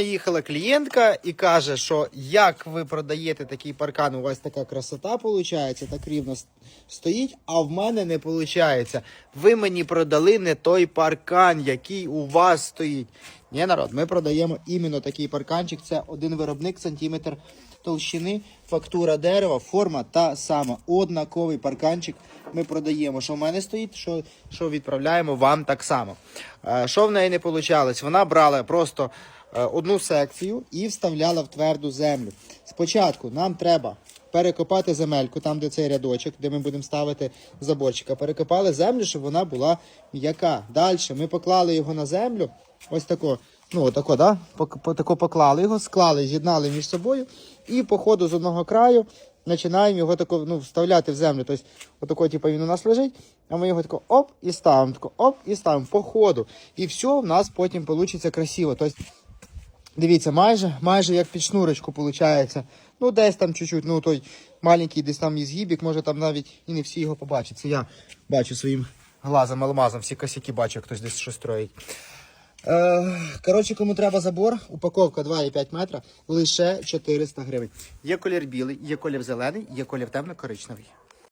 Їхала клієнтка і каже, що як ви продаєте такий паркан, у вас така красота виходить, так рівно стоїть, а в мене не виходить. Ви мені продали не той паркан, який у вас стоїть. Ні, народ, ми продаємо іменно такий парканчик. Це один виробник, сантиметр толщини, фактура дерева, форма та сама. Однаковий парканчик ми продаємо. Що в мене стоїть, що, що відправляємо вам так само. Е, Що в неї не вийшло? Вона брала просто одну секцію і вставляла в тверду землю. Спочатку нам треба перекопати земельку, там, де цей рядочок, де ми будемо ставити заборчика. Перекопали землю, щоб вона була м'яка. Далі ми поклали його на землю. Ось тако. Ну, отако, да? Тако поклали його, склали, з'єднали між собою, і по ходу з одного краю починаємо його тако, ну, вставляти в землю. Тобто, отако, типу, він у нас лежить, а ми його тако оп і ставимо, тако оп і ставимо по ходу. І все в нас потім вийде красиво. Тобто, Дивіться, майже, майже як під шнурочку виходить. Ну, десь там чуть-чуть, ну той маленький десь там ізгибік, може там навіть і не всі його побачать. Це я бачу своїм глазом, алмазом, всі косяки бачу, як хтось десь щось строїть. Е, коротше, кому треба забор, упаковка 2,5 метра, лише 400 гривень. Є колір білий, є колір зелений, є колір темно-коричневий.